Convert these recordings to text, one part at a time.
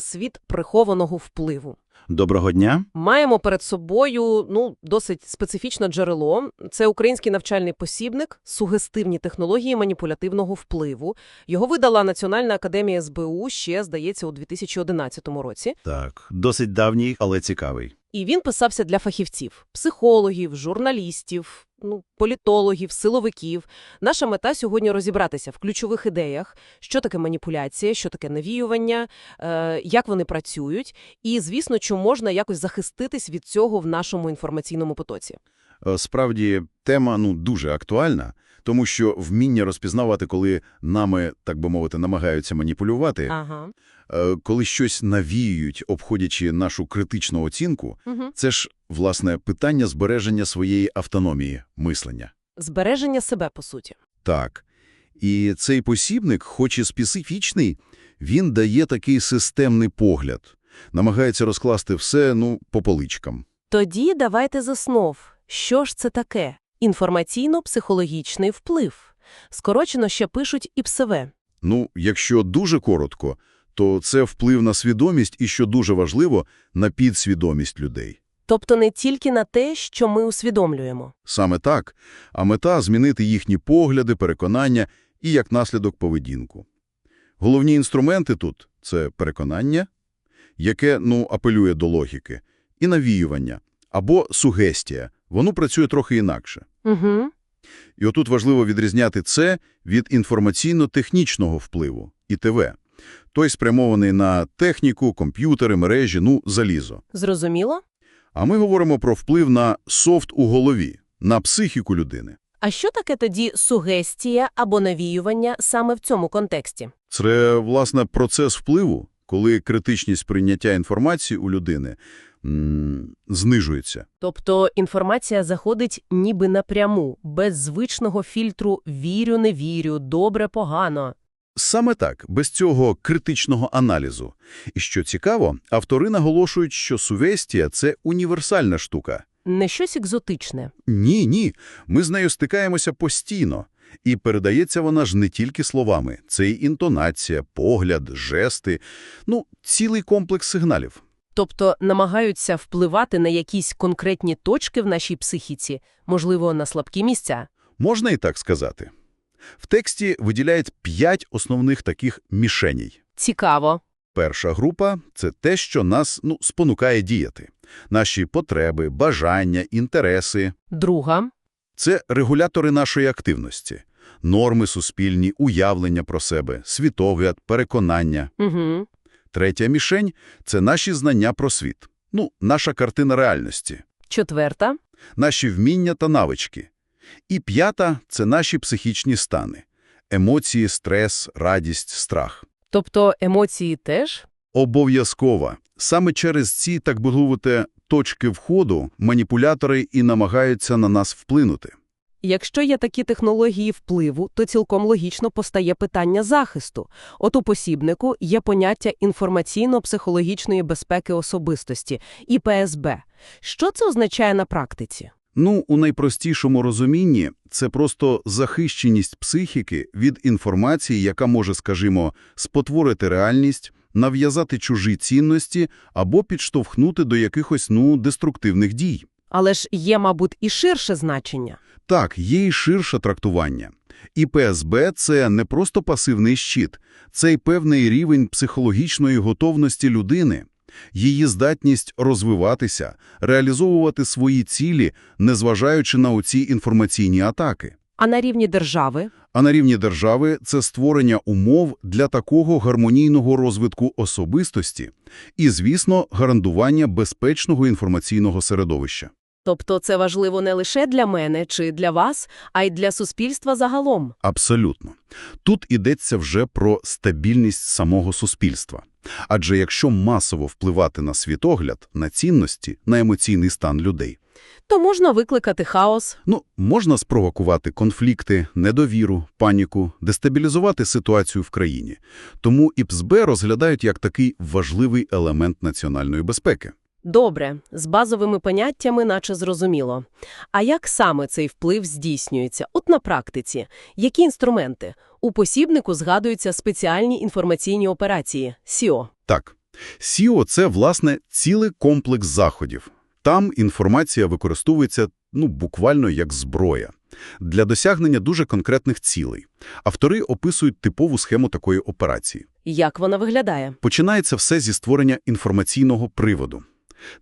світ прихованого впливу. Доброго дня. Маємо перед собою ну досить специфічне джерело. Це український навчальний посібник сугестивні технології маніпулятивного впливу. Його видала Національна академія СБУ ще, здається, у 2011 році. Так, досить давній, але цікавий. І він писався для фахівців – психологів, журналістів, ну, політологів, силовиків. Наша мета сьогодні розібратися в ключових ідеях, що таке маніпуляція, що таке навіювання, е, як вони працюють, і, звісно, чи можна якось захиститись від цього в нашому інформаційному потоці. Е, Справді, тема ну дуже актуальна, тому що вміння розпізнавати, коли нами, так би мовити, намагаються маніпулювати, Ага. е, коли щось навіюють, обходячи нашу критичну оцінку, Угу. це ж, власне, питання збереження своєї автономії мислення. Збереження себе, по суті. Так. І цей посібник, хоч і специфічний, він дає такий системний погляд, намагається розкласти все, ну, по поличкам. Тоді давайте з основ. Що ж це таке? Інформаційно-психологічний вплив. Скорочено ще пишуть ІПСВ. Ну, якщо дуже коротко, то це вплив на свідомість і, що дуже важливо, на підсвідомість людей. Тобто не тільки на те, що ми усвідомлюємо. Саме так, а мета – змінити їхні погляди, переконання і, як наслідок, поведінку. Головні інструменти тут – це переконання, яке, ну, апелює до логіки, і навіювання, або сугестія. Воно працює трохи інакше. Угу. І отут важливо відрізняти це від інформаційно-технічного впливу – ІТВ. Той спрямований на техніку, комп'ютери, мережі, ну, залізо. Зрозуміло? А ми говоримо про вплив на софт у голові, на психіку людини. А що таке тоді сугестія або навіювання саме в цьому контексті? Це, власне, процес впливу, коли критичність прийняття інформації у людини знижується. Тобто інформація заходить ніби напряму, без звичного фільтру «вірю, не вірю», «добре, погано». Саме так, без цього критичного аналізу. І що цікаво, автори наголошують, що сувестія – це універсальна штука. Не щось екзотичне. Ні, ні, ми з нею стикаємося постійно. І передається вона ж не тільки словами. Це й інтонація, погляд, жести, ну, цілий комплекс сигналів. Тобто намагаються впливати на якісь конкретні точки в нашій психіці, можливо, на слабкі місця. Можна і так сказати. В тексті виділяють п'ять основних таких мішеній. Цікаво. Перша група – це те, що нас ну, спонукає діяти. Наші потреби, бажання, інтереси Друга. – це регулятори нашої активності. Норми суспільні, уявлення про себе, світогляд, переконання. Угу. Третя мішень – це наші знання про світ. Ну, наша картина реальності, Четверта. наші вміння та навички. І п'ята – це наші психічні стани. Емоції, стрес, радість, страх. Тобто емоції теж? Обов'язково. Саме через ці, так би мовити, точки входу маніпулятори і намагаються на нас вплинути. Якщо є такі технології впливу, то цілком логічно постає питання захисту. От у посібнику є поняття інформаційно-психологічної безпеки особистості – ІПСБ. Що це означає на практиці? Ну, у найпростішому розумінні це просто захищеність психіки від інформації, яка може, скажімо, спотворити реальність, нав'язати чужі цінності або підштовхнути до якихось, ну, деструктивних дій. Але ж є, мабуть, і ширше значення. Так, є і ширше трактування. І ПСБ – це не просто пасивний щит, це й певний рівень психологічної готовності людини, її здатність розвиватися, реалізовувати свої цілі, незважаючи на оці інформаційні атаки. А на рівні держави? А на рівні держави – це створення умов для такого гармонійного розвитку особистості і, звісно, гарантування безпечного інформаційного середовища. Тобто це важливо не лише для мене чи для вас, а й для суспільства загалом. Абсолютно. Тут йдеться вже про стабільність самого суспільства. Адже якщо масово впливати на світогляд, на цінності, на емоційний стан людей, То можна викликати хаос. ну, можна спровокувати конфлікти, недовіру, паніку, дестабілізувати ситуацію в країні. Тому ІПСБ розглядають як такий важливий елемент національної безпеки. Добре, з базовими поняттями наче зрозуміло. А як саме цей вплив здійснюється? От на практиці. Які інструменти? У посібнику згадуються спеціальні інформаційні операції – СІО. Так, СІО – це, власне, цілий комплекс заходів. Там інформація використовується ну, буквально як зброя для досягнення дуже конкретних цілей. Автори описують типову схему такої операції. Як вона виглядає? Починається все зі створення інформаційного приводу.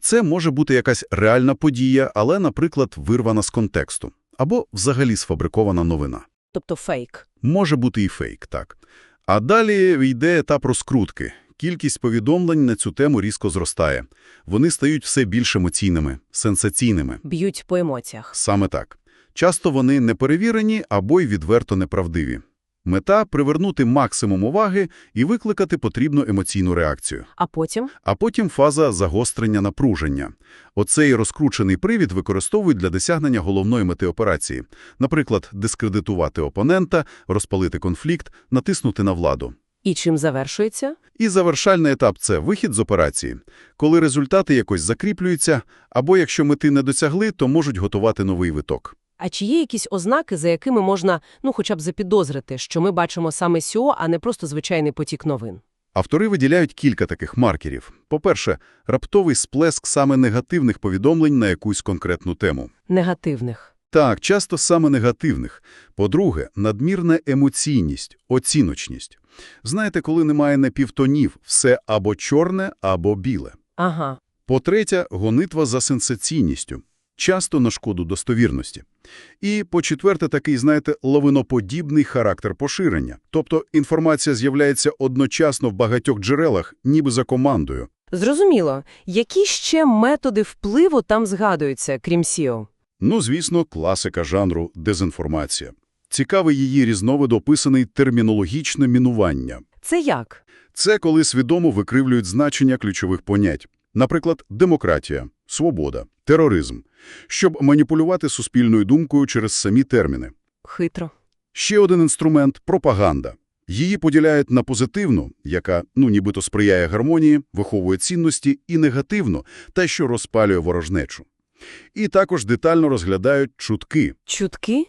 Це може бути якась реальна подія, але, наприклад, вирвана з контексту. Або взагалі сфабрикована новина. Тобто фейк. Може бути і фейк, так. А далі йде етап розкрутки. Кількість повідомлень на цю тему різко зростає. Вони стають все більш емоційними, сенсаційними. Б'ють по емоціях. Саме так. Часто вони неперевірені або й відверто неправдиві. Мета – привернути максимум уваги і викликати потрібну емоційну реакцію. А потім? А потім фаза загострення напруження. Оцей розкручений привід використовують для досягнення головної мети операції. Наприклад, дискредитувати опонента, розпалити конфлікт, натиснути на владу. І чим завершується? І завершальний етап – це вихід з операції. Коли результати якось закріплюються, або якщо мети не досягли, то можуть готувати новий виток. А чи є якісь ознаки, за якими можна, ну, хоча б запідозрити, що ми бачимо саме СІО, а не просто звичайний потік новин? Автори виділяють кілька таких маркерів. По-перше, раптовий сплеск саме негативних повідомлень на якусь конкретну тему. Негативних. Так, часто саме негативних. По-друге, надмірна емоційність, оціночність. Знаєте, коли немає напівтонів, все або чорне, або біле. Ага. По-третє, гонитва за сенсаційністю, часто на шкоду достовірності. І, по-четверте, такий, знаєте, лавиноподібний характер поширення. Тобто інформація з'являється одночасно в багатьох джерелах, ніби за командою. Зрозуміло. Які ще методи впливу там згадуються, крім СІО? Ну, звісно, класика жанру дезінформація. Цікавий її різновид описаний термінологічне мінування. Це як? Це коли свідомо викривлюють значення ключових понять. Наприклад, демократія, свобода, тероризм, щоб маніпулювати суспільною думкою через самі терміни. Хитро. Ще один інструмент – пропаганда. Її поділяють на позитивну, яка, ну, нібито сприяє гармонії, виховує цінності, і негативну, та що розпалює ворожнечу. І також детально розглядають чутки. Чутки?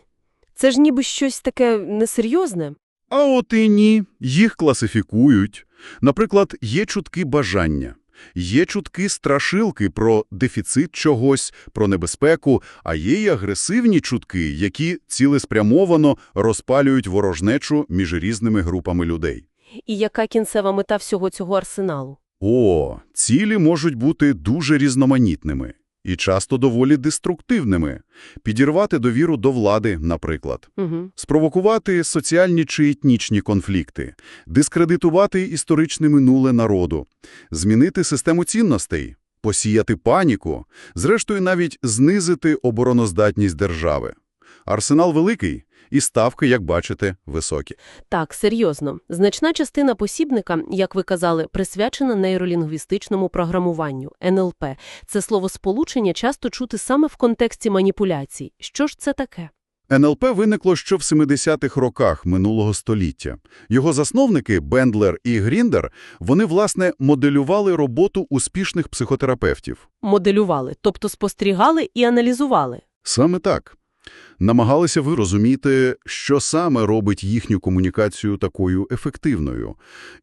Це ж ніби щось таке несерйозне. А от і ні, їх класифікують. Наприклад, є чутки бажання, є чутки страшилки про дефіцит чогось, про небезпеку, а є й агресивні чутки, які цілеспрямовано розпалюють ворожнечу між різними групами людей. І яка кінцева мета всього цього арсеналу? О, цілі можуть бути дуже різноманітними і часто доволі деструктивними. Підірвати довіру до влади, наприклад. Угу. Спровокувати соціальні чи етнічні конфлікти, дискредитувати історичне минуле народу, змінити систему цінностей, посіяти паніку, зрештою навіть знизити обороноздатність держави. Арсенал великий, і ставки, як бачите, високі. Так, серйозно. Значна частина посібника, як ви казали, присвячена нейролінгвістичному програмуванню – НЛП. Це словосполучення часто чути саме в контексті маніпуляцій. Що ж це таке? НЛП виникло ще в 70-х роках минулого століття. Його засновники, Бендлер і Гріндер, вони, власне, моделювали роботу успішних психотерапевтів. Моделювали, тобто спостерігали і аналізували. Саме так. Намагалися ви розуміти, що саме робить їхню комунікацію такою ефективною.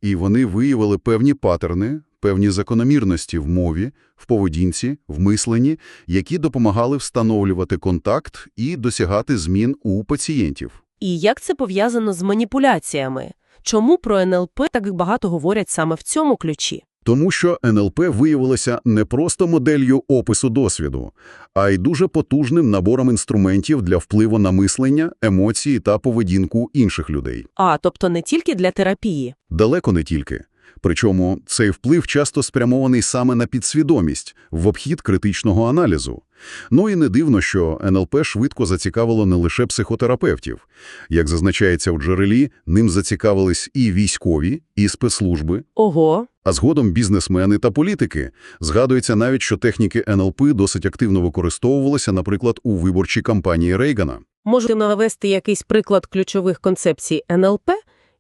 І вони виявили певні паттерни, певні закономірності в мові, в поведінці, в мисленні, які допомагали встановлювати контакт і досягати змін у пацієнтів. І як це пов'язано з маніпуляціями? Чому про НЛП так багато говорять саме в цьому ключі? Тому що НЛП виявилося не просто моделлю опису досвіду, а й дуже потужним набором інструментів для впливу на мислення, емоції та поведінку інших людей. А, тобто не тільки для терапії. Далеко не тільки. Причому цей вплив часто спрямований саме на підсвідомість, в обхід критичного аналізу. Ну і не дивно, що НЛП швидко зацікавило не лише психотерапевтів. Як зазначається у джерелі, ним зацікавились і військові, і спецслужби, Ого, а згодом бізнесмени та політики. Згадується навіть, що техніки НЛП досить активно використовувалися, наприклад, у виборчій кампанії Рейгана. можете навести якийсь приклад ключових концепцій НЛП,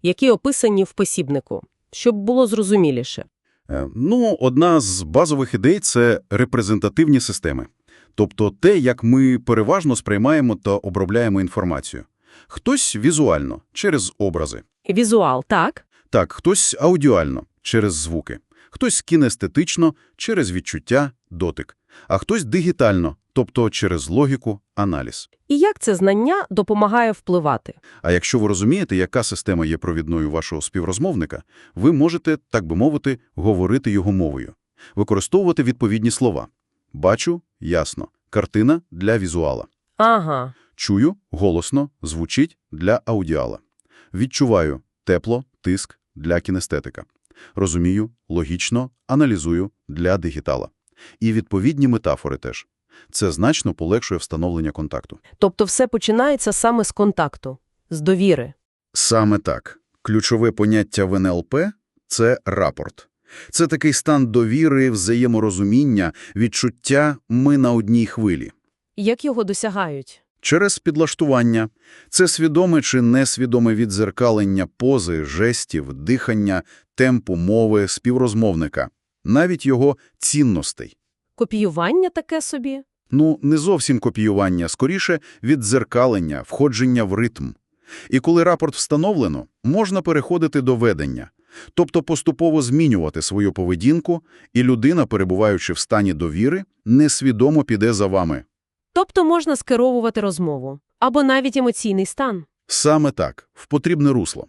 які описані в посібнику, щоб було зрозуміліше. Е, Ну, одна з базових ідей – це репрезентативні системи. Тобто те, як ми переважно сприймаємо та обробляємо інформацію. Хтось візуально, через образи. Візуал, так? Так, хтось аудіально, через звуки. хтось кінестетично через відчуття, дотик, а хтось дигітально, тобто через логіку, аналіз. І як це знання допомагає впливати? А якщо ви розумієте, яка система є провідною вашого співрозмовника, ви можете, так би мовити, говорити його мовою, використовувати відповідні слова. Бачу – ясно, картина – для візуала. Ага. Чую – голосно, звучить – для аудіала. Відчуваю – тепло, тиск – для кінестетика. Розумію – логічно, аналізую – для дигітала. І відповідні метафори теж. Це значно полегшує встановлення контакту. Тобто все починається саме з контакту, з довіри. Саме так. Ключове поняття в НЛП – це рапорт. Це такий стан довіри, взаєморозуміння, відчуття «ми на одній хвилі». Як його досягають? Через підлаштування. Це свідоме чи несвідоме відзеркалення пози, жестів, дихання, темпу мови, співрозмовника. Навіть його цінностей. Копіювання таке собі? Ну, не зовсім копіювання, скоріше віддзеркалення, входження в ритм. І коли рапорт встановлено, можна переходити до ведення, тобто поступово змінювати свою поведінку, і людина, перебуваючи в стані довіри, несвідомо піде за вами. Тобто можна скеровувати розмову. Або навіть емоційний стан. Саме так, в потрібне русло.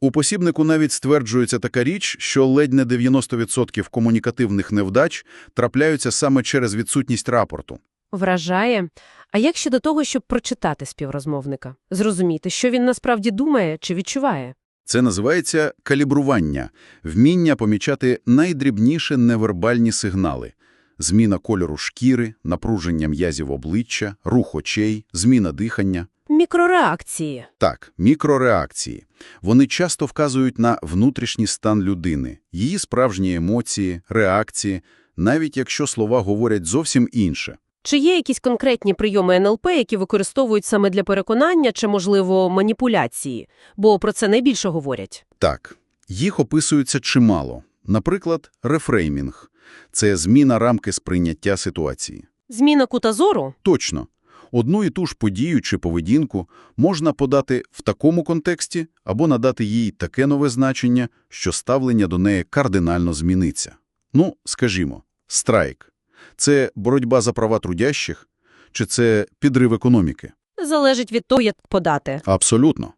У посібнику навіть стверджується така річ, що ледь не 90% комунікативних невдач трапляються саме через відсутність рапорту. Вражає. А як щодо того, щоб прочитати співрозмовника? Зрозуміти, що він насправді думає чи відчуває? Це називається калібрування, вміння помічати найдрібніше невербальні сигнали. Зміна кольору шкіри, напруження м'язів обличчя, рух очей, зміна дихання. Мікрореакції. Так, мікрореакції. Вони часто вказують на внутрішній стан людини, її справжні емоції, реакції, навіть якщо слова говорять зовсім інше. Чи є якісь конкретні прийоми НЛП, які використовують саме для переконання чи, можливо, маніпуляції? Бо про це найбільше говорять. Так, їх описується чимало. Наприклад, рефреймінг – це зміна рамки сприйняття ситуації. Зміна кута зору? Точно. Одну і ту ж подію чи поведінку можна подати в такому контексті або надати їй таке нове значення, що ставлення до неї кардинально зміниться. Ну, скажімо, страйк – це боротьба за права трудящих, чи це підрив економіки? Залежить від того, як подати. Абсолютно.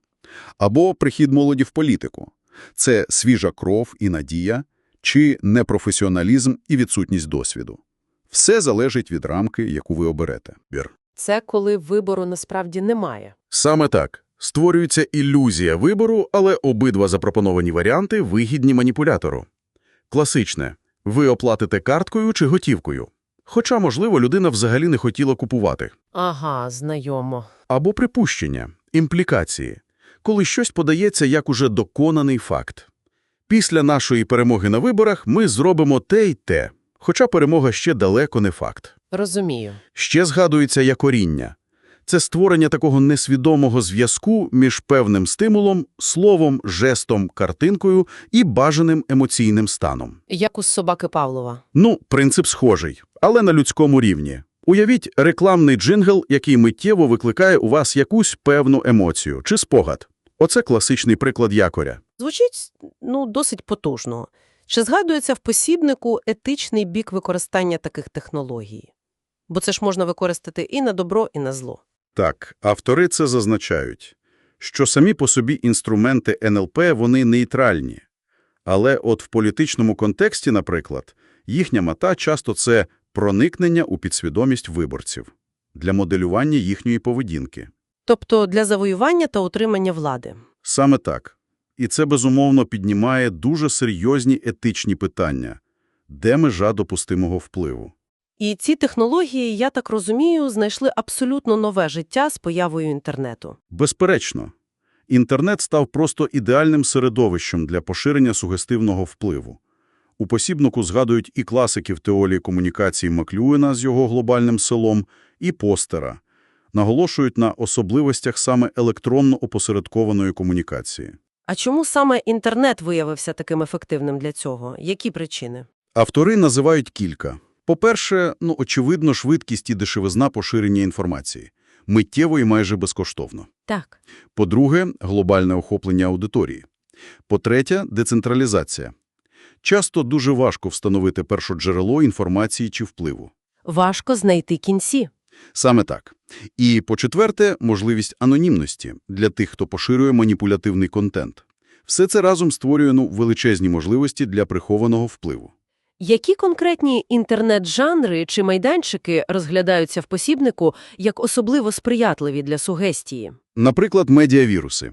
Або прихід молоді в політику – це свіжа кров і надія, чи непрофесіоналізм і відсутність досвіду. Все залежить від рамки, яку ви оберете. Бір. Це коли вибору насправді немає. Саме так. Створюється ілюзія вибору, але обидва запропоновані варіанти вигідні маніпулятору. Класичне. Ви оплатите карткою чи готівкою. Хоча, можливо, людина взагалі не хотіла купувати. Ага, знайомо. Або припущення, імплікації, коли щось подається як уже доконаний факт. Після нашої перемоги на виборах ми зробимо те й те, хоча перемога ще далеко не факт. Розумію. Ще згадується якоріння. Це створення такого несвідомого зв'язку між певним стимулом, словом, жестом, картинкою і бажаним емоційним станом. Як у собаки Павлова. Ну, принцип схожий, але на людському рівні. Уявіть рекламний джингл, який миттєво викликає у вас якусь певну емоцію чи спогад. Оце класичний приклад якоря. Звучить, ну, досить потужно. Чи згадується в посібнику етичний бік використання таких технологій? Бо це ж можна використати і на добро, і на зло. Так, автори це зазначають, що самі по собі інструменти НЛП вони нейтральні. Але от в політичному контексті, наприклад, їхня мета часто це проникнення у підсвідомість виборців для моделювання їхньої поведінки. Тобто для завоювання та утримання влади. Саме так. І це, безумовно, піднімає дуже серйозні етичні питання. Де межа допустимого впливу? І ці технології, я так розумію, знайшли абсолютно нове життя з появою інтернету. Безперечно, інтернет став просто ідеальним середовищем для поширення сугестивного впливу. У посібнику згадують і класиків теорії комунікації Маклюїна з його глобальним селом, і Постера. Наголошують на особливостях саме електронно опосередкованої комунікації. А чому саме інтернет виявився таким ефективним для цього? Які причини? Автори називають кілька. По-перше, ну, очевидно, швидкість і дешевизна поширення інформації. Миттєво і майже безкоштовно. Так. По-друге, глобальне охоплення аудиторії. По-третє, децентралізація. Часто дуже важко встановити першоджерело інформації чи впливу. Важко знайти кінці. Саме так. І, по-четверте, можливість анонімності для тих, хто поширює маніпулятивний контент. Все це разом створює ну, величезні можливості для прихованого впливу. Які конкретні інтернет-жанри чи майданчики розглядаються в посібнику як особливо сприятливі для сугестії? Наприклад, медіавіруси.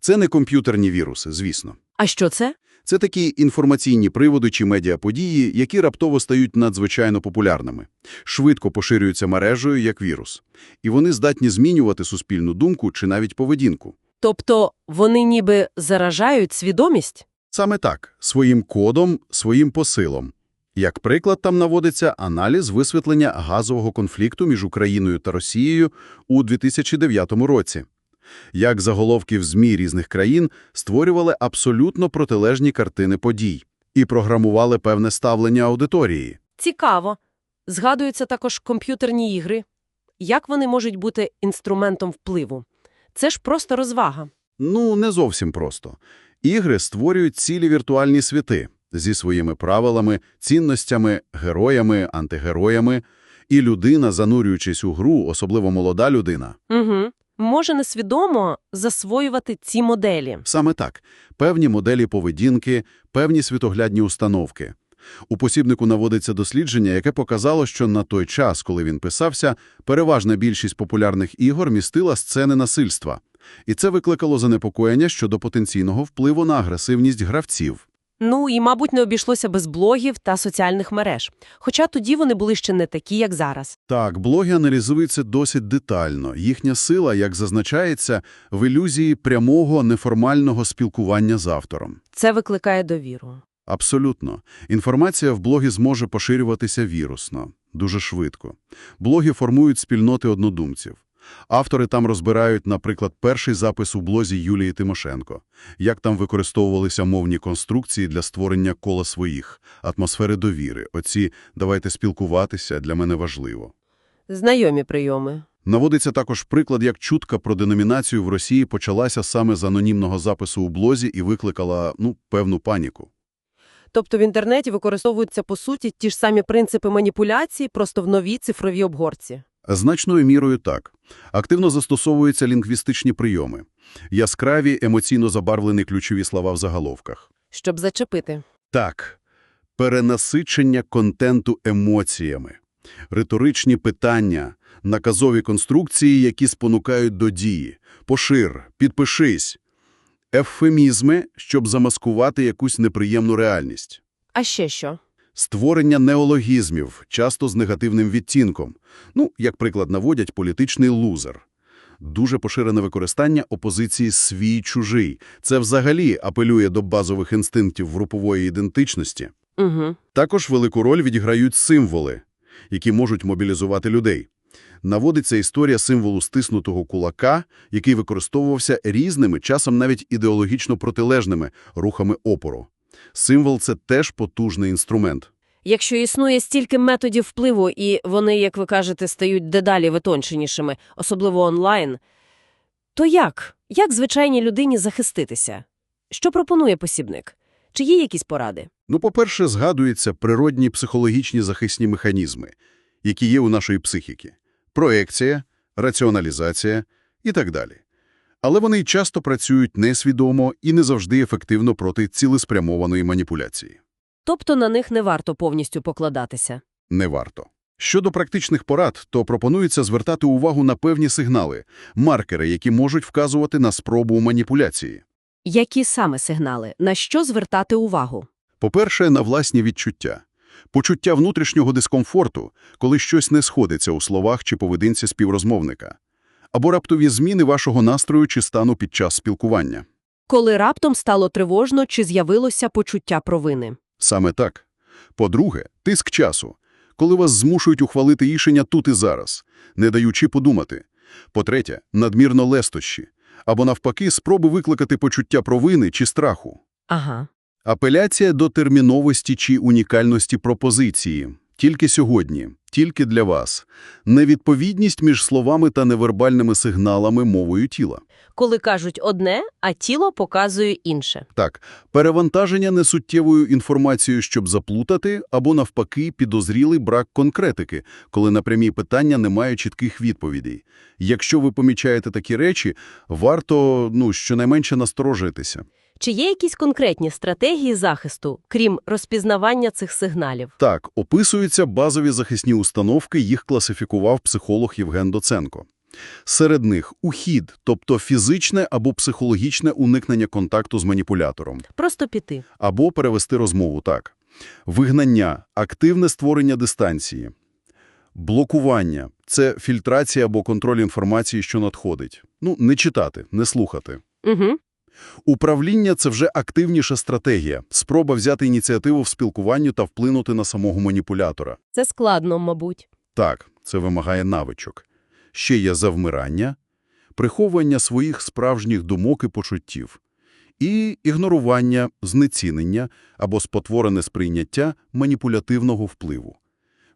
Це не комп'ютерні віруси, звісно. А що це? Це такі інформаційні приводи чи медіаподії, які раптово стають надзвичайно популярними, швидко поширюються мережею як вірус. І вони здатні змінювати суспільну думку чи навіть поведінку. Тобто вони ніби заражають свідомість? Саме так, своїм кодом, своїм посилом. Як приклад, там наводиться аналіз висвітлення газового конфлікту між Україною та Росією у 2009 році. Як заголовки в ЗМІ різних країн створювали абсолютно протилежні картини подій і програмували певне ставлення аудиторії. Цікаво. Згадуються також комп'ютерні ігри. Як вони можуть бути інструментом впливу? Це ж просто розвага. Ну, не зовсім просто. Ігри створюють цілі віртуальні світи зі своїми правилами, цінностями, героями, антигероями. І людина, занурюючись у гру, особливо молода людина, Угу. Може несвідомо засвоювати ці моделі. Саме так. Певні моделі поведінки, певні світоглядні установки. У посібнику наводиться дослідження, яке показало, що на той час, коли він писався, переважна більшість популярних ігор містила сцени насильства. І це викликало занепокоєння щодо потенційного впливу на агресивність гравців. Ну і, мабуть, не обійшлося без блогів та соціальних мереж. Хоча тоді вони були ще не такі, як зараз. Так, блоги аналізуються досить детально. Їхня сила, як зазначається, в ілюзії прямого неформального спілкування з автором. Це викликає довіру. Абсолютно. Інформація в блогі зможе поширюватися вірусно, дуже швидко. Блоги формують спільноти однодумців. Автори там розбирають, наприклад, перший запис у блозі Юлії Тимошенко, як там використовувалися мовні конструкції для створення кола своїх, атмосфери довіри, оці «давайте спілкуватися, для мене важливо». Знайомі прийоми. Наводиться також приклад, як чутка про деномінацію в Росії почалася саме з анонімного запису у блозі і викликала, ну, певну паніку. Тобто в інтернеті використовуються, по суті, ті ж самі принципи маніпуляції, просто в новій цифровій обгорці. Значною мірою так. Активно застосовуються лінгвістичні прийоми. Яскраві, емоційно забарвлені ключові слова в заголовках. Щоб зачепити. Так, перенасичення контенту емоціями, риторичні питання, наказові конструкції, які спонукають до дії, пошир, підпишись, ефемізми, щоб замаскувати якусь неприємну реальність. А ще що? Створення неологізмів, часто з негативним відтінком. Ну, як приклад наводять політичний лузер. Дуже поширене використання опозиції «свій-чужий». Це взагалі апелює до базових інстинктів групової ідентичності. Угу. Також велику роль відіграють символи, які можуть мобілізувати людей. Наводиться історія символу стиснутого кулака, який використовувався різними, часом навіть ідеологічно протилежними рухами опору. Символ – це теж потужний інструмент. Якщо існує стільки методів впливу, і вони, як ви кажете, стають дедалі витонченішими, особливо онлайн, то як? Як звичайній людині захиститися? Що пропонує посібник? Чи є якісь поради? Ну, по-перше, згадуються природні психологічні захисні механізми, які є у нашої психіки. Проекція, раціоналізація і так далі. Але вони часто працюють несвідомо і не завжди ефективно проти цілеспрямованої маніпуляції. Тобто на них не варто повністю покладатися. Не варто. Щодо практичних порад, то пропонується звертати увагу на певні сигнали, маркери, які можуть вказувати на спробу маніпуляції. Які саме сигнали? На що звертати увагу? По-перше, на власні відчуття. Почуття внутрішнього дискомфорту, коли щось не сходиться у словах чи поведінці співрозмовника. Або раптові зміни вашого настрою чи стану під час спілкування. Коли раптом стало тривожно чи з'явилося почуття провини. Саме так. По-друге, тиск часу, коли вас змушують ухвалити рішення тут і зараз, не даючи подумати. По-третє, надмірно лестощі, або навпаки спроби викликати почуття провини чи страху. Ага. Апеляція до терміновості чи унікальності пропозиції. Тільки сьогодні, тільки для вас. Невідповідність між словами та невербальними сигналами мовою тіла. коли кажуть одне, а тіло показує інше. Так, перевантаження несуттєвою інформацією, щоб заплутати, або навпаки підозрілий брак конкретики, коли на прямі питання немає чітких відповідей. Якщо ви помічаєте такі речі, варто, ну, щонайменше насторожитися. Чи є якісь конкретні стратегії захисту, крім розпізнавання цих сигналів? Так, описуються базові захисні установки, їх класифікував психолог Євген Доценко. Серед них ухід, тобто фізичне або психологічне уникнення контакту з маніпулятором. Просто піти. Або перевести розмову так. Вигнання – активне створення дистанції. Блокування – це фільтрація або контроль інформації, що надходить. Ну, не читати, не слухати. Угу. Управління – це вже активніша стратегія, спроба взяти ініціативу в спілкуванні та вплинути на самого маніпулятора. Це складно, мабуть. Так, це вимагає навичок. Ще є завмирання, приховування своїх справжніх думок і почуттів, і ігнорування, знецінення або спотворене сприйняття маніпулятивного впливу.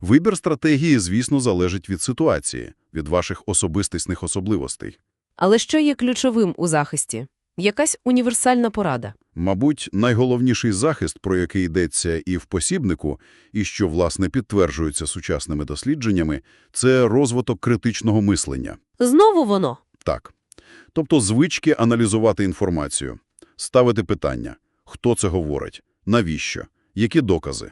Вибір стратегії, звісно, залежить від ситуації, від ваших особистісних особливостей. Але що є ключовим у захисті? Якась універсальна порада. Мабуть, найголовніший захист, про який йдеться і в посібнику, і що, власне, підтверджується сучасними дослідженнями, це розвиток критичного мислення. Знову воно. Так. Тобто звички аналізувати інформацію, ставити питання, хто це говорить, навіщо, які докази,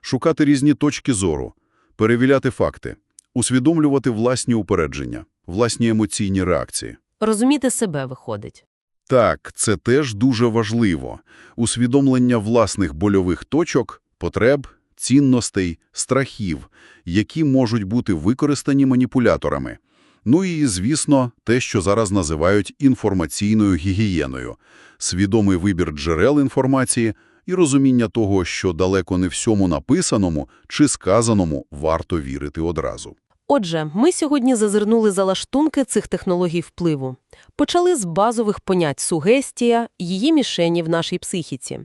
шукати різні точки зору, перевіряти факти, усвідомлювати власні упередження, власні емоційні реакції. Розуміти себе виходить. Так, це теж дуже важливо. Усвідомлення власних больових точок, потреб, цінностей, страхів, які можуть бути використані маніпуляторами. Ну і, звісно, те, що зараз називають інформаційною гігієною. Свідомий вибір джерел інформації і розуміння того, що далеко не всьому написаному чи сказаному варто вірити одразу. Отже, ми сьогодні зазирнули за лаштунки цих технологій впливу. Почали з базових понять сугестія, її мішені в нашій психіці.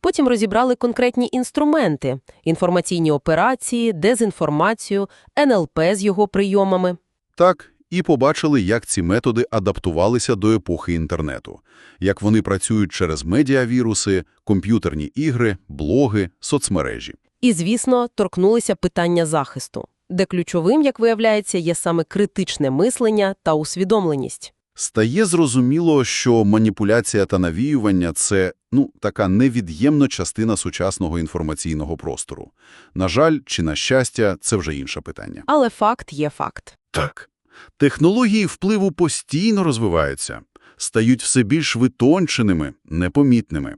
Потім розібрали конкретні інструменти – інформаційні операції, дезінформацію, НЛП з його прийомами. Так, і побачили, як ці методи адаптувалися до епохи інтернету, як вони працюють через медіавіруси, комп'ютерні ігри, блоги, соцмережі. І, звісно, торкнулися питання захисту, де ключовим, як виявляється, є саме критичне мислення та усвідомленість. Стає зрозуміло, що маніпуляція та навіювання – це, ну, така невід'ємна частина сучасного інформаційного простору. На жаль, чи на щастя, це вже інше питання. Але факт є факт. Так. Технології впливу постійно розвиваються, стають все більш витонченими, непомітними.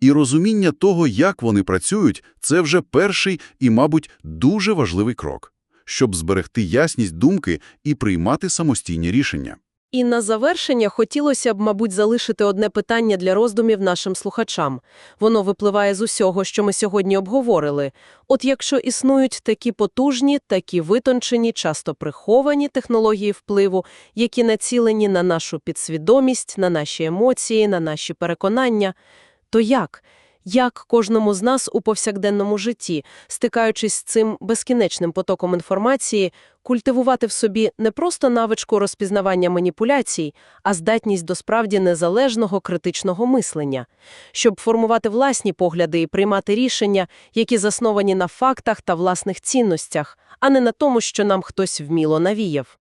І розуміння того, як вони працюють, це вже перший і, мабуть, дуже важливий крок, щоб зберегти ясність думки і приймати самостійні рішення. І на завершення хотілося б, мабуть, залишити одне питання для роздумів нашим слухачам. Воно випливає з усього, що ми сьогодні обговорили. От якщо існують такі потужні, такі витончені, часто приховані технології впливу, які націлені на нашу підсвідомість, на наші емоції, на наші переконання, то як? Як кожному з нас у повсякденному житті, стикаючись з цим безкінечним потоком інформації, культивувати в собі не просто навичку розпізнавання маніпуляцій, а здатність до справді незалежного критичного мислення, щоб формувати власні погляди і приймати рішення, які засновані на фактах та власних цінностях, а не на тому, що нам хтось вміло навіяв.